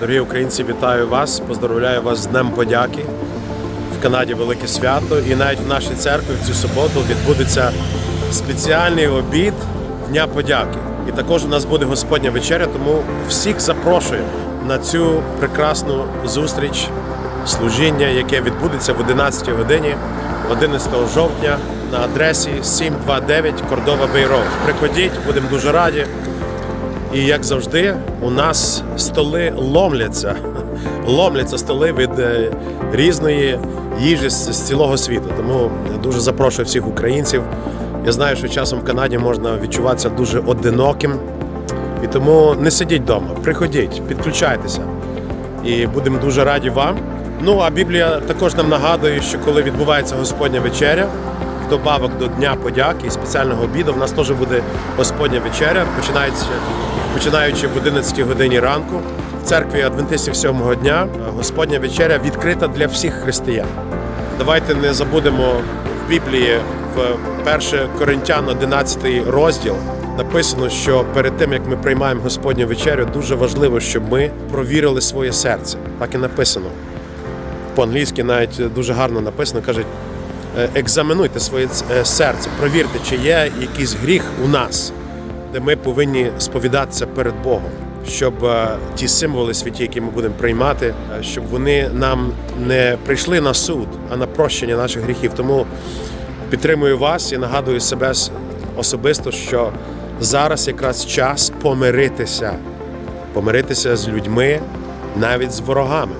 Дорогі українці, вітаю вас, поздравляю вас з Днем подяки. В Канаді велике свято, і навіть в нашій церкві в цю суботу відбудеться спеціальний обід Дня подяки. І також у нас буде Господня вечеря, тому всіх запрошуємо на цю прекрасну зустріч служіння, яке відбудеться в 11 годині 11 жовтня на адресі 729 Кордова Бейров. Приходіть, будемо дуже раді. І як завжди, у нас столи ломляться. Ломляться столи від е, різної їжі з цілого світу. Тому дуже запрошую всіх українців. Я знаю, що часом в Канаді можна відчуватися дуже одиноким. І тому не сидіть вдома, приходіть, підключайтеся. І будемо дуже раді вам. Ну а Біблія також нам нагадує, що коли відбувається Господня вечеря, добавок до Дня подяки і спеціального обіду, в нас теж буде Господня вечеря, починається починаючи в 11 годині ранку. В церкві Адвентистів сьомого дня Господня вечеря відкрита для всіх християн. Давайте не забудемо в Біблії в 1 Коринтян 11 розділ написано, що перед тим як ми приймаємо Господню вечерю, дуже важливо, щоб ми провірили своє серце. Так і написано. По-англійськи навіть дуже гарно написано, кажуть, «Е, екзаменуйте своє е, серце, провірте, чи є якийсь гріх у нас, де ми повинні сповідатися перед Богом, щоб е, ті символи святі, які ми будемо приймати, е, щоб вони нам не прийшли на суд, а на прощення наших гріхів. Тому підтримую вас і нагадую себе особисто, що зараз якраз час помиритися, помиритися з людьми, навіть з ворогами.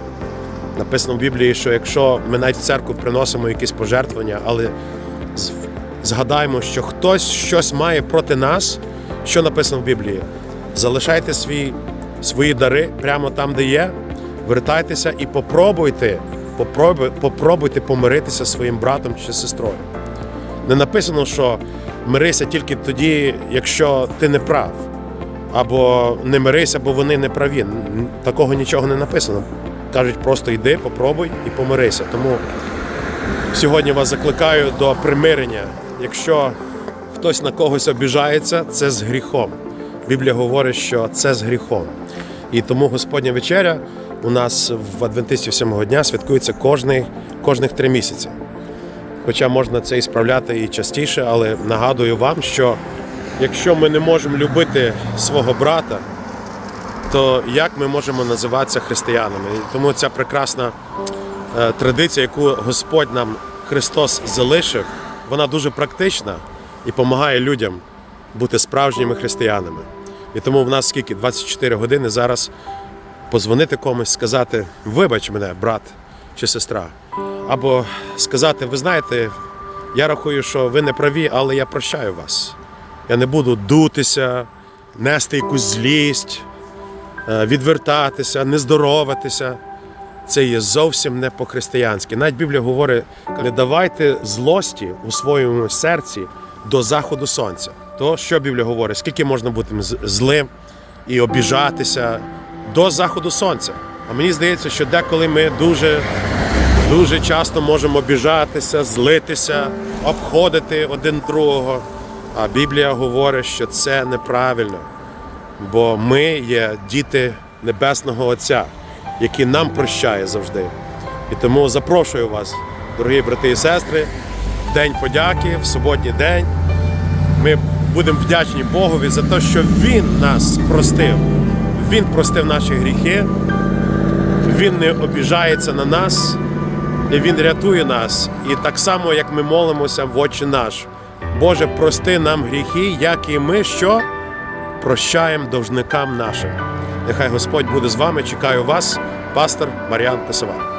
Написано в Біблії, що якщо ми навіть в церкву приносимо якісь пожертвування, але згадаємо, що хтось щось має проти нас, що написано в Біблії. Залишайте свої, свої дари прямо там, де є, вертайтеся і попробуйте, попробуй, попробуйте помиритися зі своїм братом чи сестрою. Не написано, що мирися тільки тоді, якщо ти не прав. Або не мирися, бо вони не праві. Такого нічого не написано. Кажуть, просто йди, попробуй і помирися. Тому сьогодні вас закликаю до примирення. Якщо хтось на когось обіжається, це з гріхом. Біблія говорить, що це з гріхом. І тому Господня вечеря у нас в Адвентистів сьомого дня святкується кожний, кожних три місяці. Хоча можна це і справляти і частіше, але нагадую вам, що якщо ми не можемо любити свого брата, то як ми можемо називатися християнами? І тому ця прекрасна е, традиція, яку Господь нам Христос залишив, вона дуже практична і допомагає людям бути справжніми християнами. І тому в нас скільки 24 години зараз позвонити комусь, сказати Вибач мене, брат чи сестра. Або сказати, ви знаєте, я рахую, що ви не праві, але я прощаю вас. Я не буду дутися, нести якусь злість, відвертатися, не здороватися. Це є зовсім не по-християнськи. Навіть Біблія говорить, не давайте злості у своєму серці до заходу сонця. То що Біблія говорить? Скільки можна бути злим і обіжатися до заходу сонця? А мені здається, що деколи ми дуже, дуже часто можемо обіжатися, злитися, обходити один другого. А Біблія говорить, що це неправильно бо ми є діти Небесного Отця, який нам прощає завжди. І тому запрошую вас, дорогі брати і сестри, в День подяки, в суботній день. Ми будемо вдячні Богові за те, що Він нас простив. Він простив наші гріхи, Він не обіжається на нас, і Він рятує нас. І так само, як ми молимося в очі наш. Боже, прости нам гріхи, як і ми що? Прощаємо довжникам нашим. Нехай Господь буде з вами. Чекаю вас, пастор Маріан Писова.